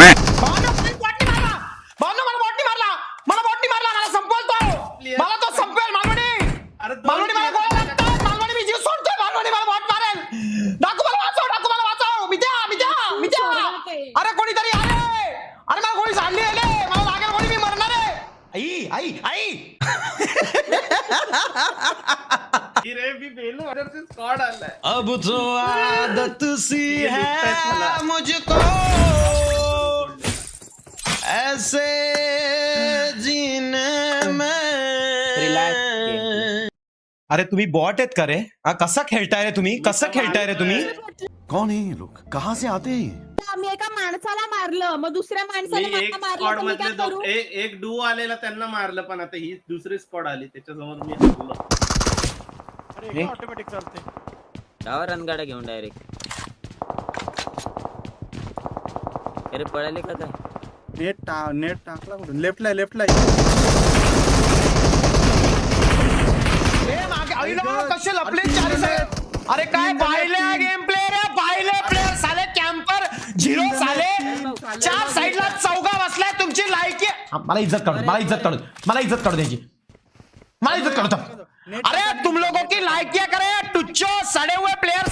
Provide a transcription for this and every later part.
भावना मारला भावना मला मारला मला बॉटनी मारला मला संपवल तो मला तो संपवेल मालवणी अरे मला player गोळ्या लागतात मालवणी मी जीव सोडतोय मालवणी मला बॉट मारेल डाकू मला वाचव डाकू मला वाचव मी द्या मी द्या मी द्या अरे कोणीतरी आले अरे मला गोळी झाडली आले मला लागेल गोळी मी मरणार आहे आई आई आई ही रे मी बेलू ऑर्डरचे स्क्वॉड आलाय अब तो आदत सी है। है मुझको ऐसे जीने में। अरे तुम्ही बॉट आहेत का रे? हा, कसा खेळताय रे तुम्ही? कसं खेळताय रे तुम्ही? कौन है ये लोग कहाँ से आते हैं? ये? आम्ही एका माणसाला मारलं मग दुसऱ्या मी माणसाने एक मला स्क्वॉड मारलं तर मी मधले काय दो करू? ए- एक डू आलेला त्यांना मारलं पण आता ही दुसरी स्क्वॉड आली त्याच्यासमोर मी हरलो? ऑटोमॅटिक चालते डावा रणगाडा घेऊन डायरेक्ट अरे पळाले का काय? नेट टा नेट टाकला कुठून लेफ्टला लेफ्टला. ए, मागे आईला कसे लपले? चार साईड अरे काय पाहिले गेम प्ले रे पाहिले प्लेअर साले कॅम्पर झिरो साले. चार साईडला चौगा बसलाय. तुमची लायकी हा, मला इज्जत काढू मला इज्जत काढू मला इज्जत काढू द्यायची मला इज्जत काढू. अरे तुम लोगों की लायकिया करे टुच्चो सड़े हुए प्लेयर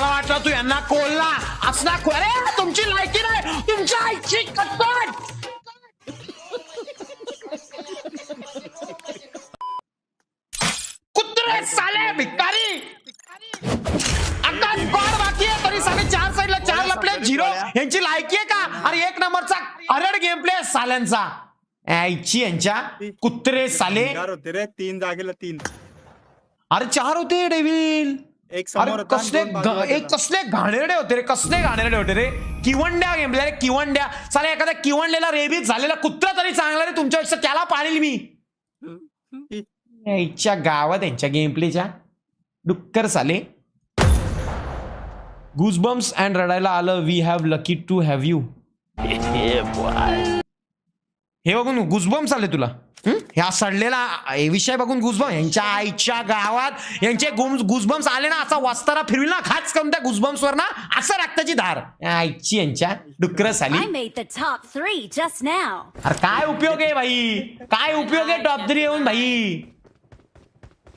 मला वाटलं तू यांना कोल्ला असला अरे तुमची लायकी नाही. तुमच्या आईची कटपट कुत्रे साले भिकारी. आता स्क्वॉड बाकी आहे तरी साले चार साईडला चार लपले झिरो. यांची लायकी आहे का? अरे एक नंबरचा अरड गेम प्ले साल्यांचा. आईची यांच्या. कुत्रे साले. चार होते रे तीन जागेला तीन. अरे चार होते डेविल एक समोर कसले एक. कसले घाणेरडे होते रे कसले घाणेरडे होते रे. किवंड्या गेमल्या रे किवंड्या. साला एखाद्या किवंड्याला रेबीज झालेला कुत्रा तरी चांगला रे तुमच्यापेक्षा त्याला पाळील मी. याच्या गावात यांच्या गेम प्लेच्या डुक्कर साले. गुजबम्स अँड रडायला आलं we have lucky to have you हे बघून गुजबम्स आले तुला? ह्या सडलेला हे विषय बघून गुजबम यांच्या आईच्या गावात यांचे गुजबम्स आले ना असा वस्तारा फिरविल ना खाच करून त्या गुजबम्स वर ना असं रक्ताची धार. आईची यांच्या डुक्कर साली. अरे काय उपयोग आहे भाई? काय उपयोग आहे टॉप थ्री येऊन भाई?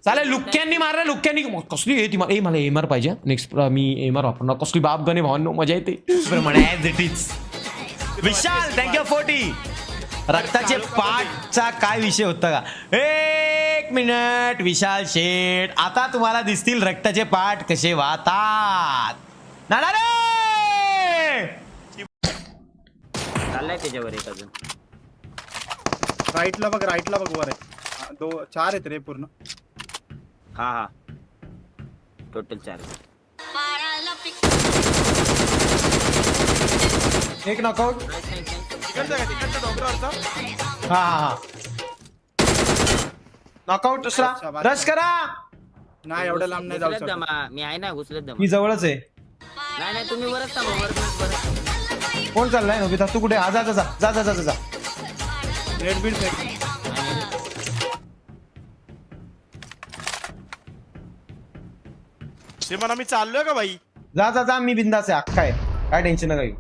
चालेल लुक्क्यांनी मारलं लुक्क्यांनी. कसली आहे ती मला ए मला एमआर पाहिजे नेक्स्ट मी एमआर वापरणार. कसली बाप गणे भावांनो मजा येते. It is Vishal thank you forty. रक्ताचे पाठचा काय विषय होता का? एक मिनिट विशाल शेठ. आता तुम्हाला दिसतील रक्ताचे पाठ कसे वाहतात. ना ना रे! चाललाय त्याच्यावर एक अजून. राईटला बघ राईटला बघ वर आहे. दो चार आहेत रे पूर्ण. हा हा. टोटल चार. एक नॉकआउट नॉकआउट दुसरा. रश करा. नाही एवढं लांब नाही जाऊ शकत. मी आहे ना घुसलेत मी जवळच आहे. नाही नाही तुम्ही वरच कोण चाललाय? नोबिता तू कुठे? हा जा जा जा जा जा जा जा. मी चाललोय का भाई? जा जा जा मी बिंदास आहे अख्खा आहे. काय टेन्शन नका काही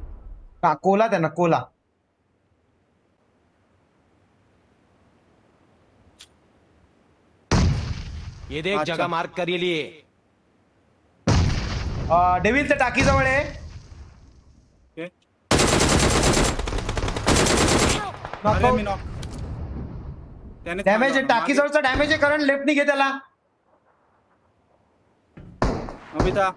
हा कोला त्यांना कोला. ये देख जगह मार्क करेली आहे. डेव्हिलचं टाकीजवळ आहे डॅमेज आहे टाकीजवळचा डॅमेज आहे करंट लेफ्टनी घे त्याला. अमिता.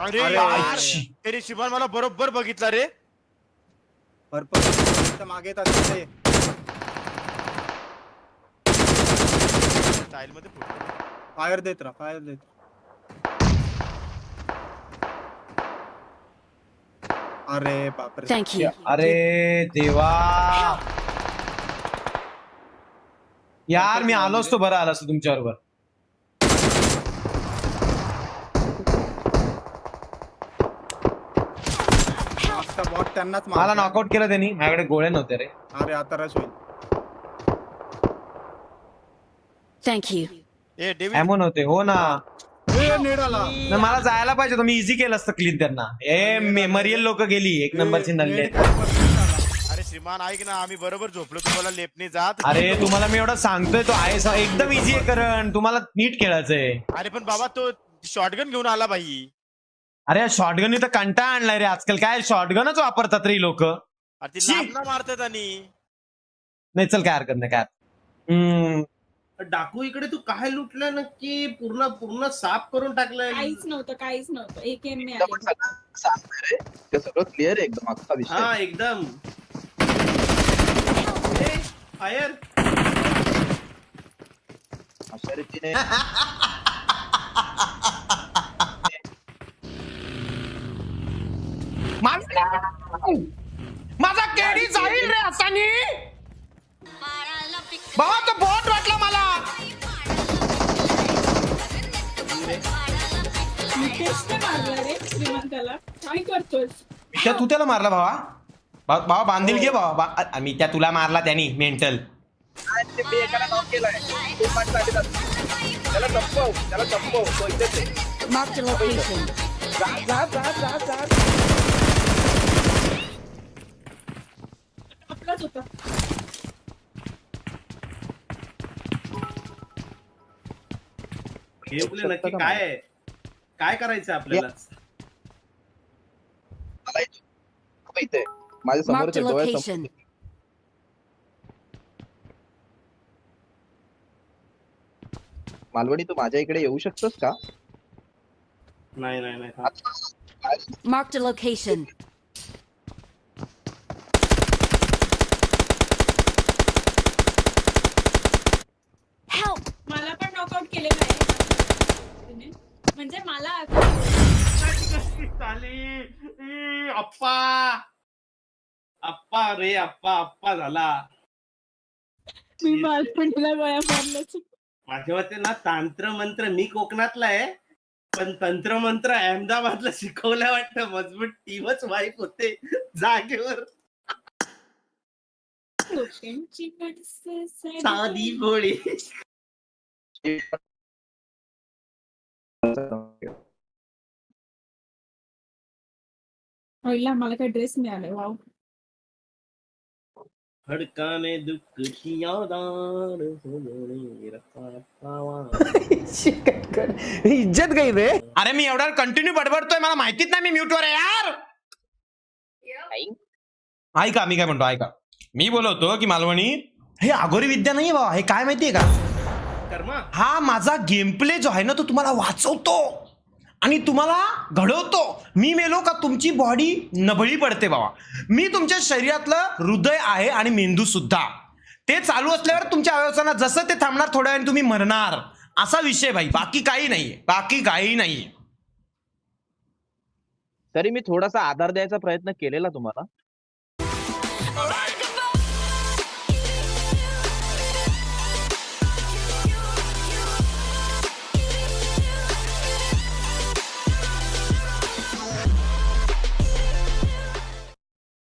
अरे अरे. शिवान मला बरोबर बघितला रे. भरपूर. मागे येतात स्टाईल मध्ये फुटलं. फायर देत राहा फायर देत अरे बापरे. अरे देवा. यार मी आलो असतो बरं आलो असतो तुमच्या बरोबर मागचा बॉट त्यांनाच मला. नॉकआउट केलं त्यांनी. माझ्याकडे गोळे नव्हते रे. अरे आता रश होईल. Thank you. ए डेव्हिड नव्हते हो ना. नाही, मला जायला पाहिजे होतं. मी इझी केलं असतं क्लीन त्यांना. ए मेमरियल लोक गेली. एक नंबरची नल्ले. अरे श्रीमान ऐक ना. आम्ही बरोबर झोपलो. तुम्हाला लेपणे जात. अरे तुम्हाला मी एवढं सांगतोय तो आहे स- एकदम इझी आहे करण. तुम्हाला नीट खेळायचंय. अरे पण बाबा तो शॉटगन घेऊन आला बाई. अरे शॉर्टगन तर कंटाळा आणलाय रे आजकाल. काय शॉर्टगनच वापरतात रे लोक. अरे ती शी. लांब ना मारतात आणि. नाही चल काय हरकत नाही काय हम्म, डाकू इकडे तू काय लुटलं नक्की पूर्ण पूर्ण साफ करून टाकलंय? काहीच नव्हतं काहीच नव्हतं. एक एम सगळं ते क्लिअर आहे एकदम अख्खा विषय. हा एकदम. फायर. अशा रीतीने माझा केडी जाईल रे असानी! बाबा तो बॉट रे श्रीमंताला काय करतोय त्या तू त्याला मारला भावा. भावा बांधील घे भावा. बा- मी त्या तुला मारला त्यांनी मेंटल. आणि ते मी एकाला नॉक केलाय ते पण साठी जातो. त्याला त्याला संपव तो इथेच आहे Marked a location. जा जा जा जा जा आपलाच होता. हे आपलं नक्की काय आहे? काय करायचं आपल्याला मला इथे इथे आहे. माझ्या Marked a location. मालवणी तू माझ्या इकडे येऊ शकतोस का नाही नाही नाही थांब. Marked a location. Help! मला पण नॉकआउट केलेलं आहे. म्हणजे मला चाली ई, अप्पा अप्पा रे अप्पा अप्पा झाला. मी मालपणीला गोळ्या मारल्याची माझ्या मते ना तांत्र मंत्र मी कोकणातला आहे पण तंत्र मंत्र अहमदाबादला शिकवल्या वाटतं. मजबूत टीमच वाईफ होते जागेवर. लोकांची माणसं साधी. साधी गोळी पहिला मला काय ड्रेस मिळाले वाव हडकाने दुःख की यादार. इज्जत गई रे। अरे मी एवढा कंटिन्यू बडबडतोय मला माहितीच नाही मी म्यूटवर आहे यार. ऐका मी काय म्हणतो ऐका. मी बोलवतो की मालवणी हे अगोरी विद्या नाही बाबा हे काय माहितीये का? कर्मा? हा माझा गेम प्ले जो आहे ना तो तुम्हाला वाचवतो. आणि तुम्हाला घडवतो. मी मेलो का तुमची बॉडी नबळी पडते बाबा. मी तुमच्या शरीरातलं हृदय आहे आणि मेंदू सुद्धा. ते चालू असल्यावर तुमच्या अवयवांना जसं ते थांबणार थोड्या वेळाने तुम्ही मरणार. असा विषय भाई. बाकी काही नाहीये. बाकी काही नाही तरी मी थोडासा आधार द्यायचा प्रयत्न केलेला तुम्हाला.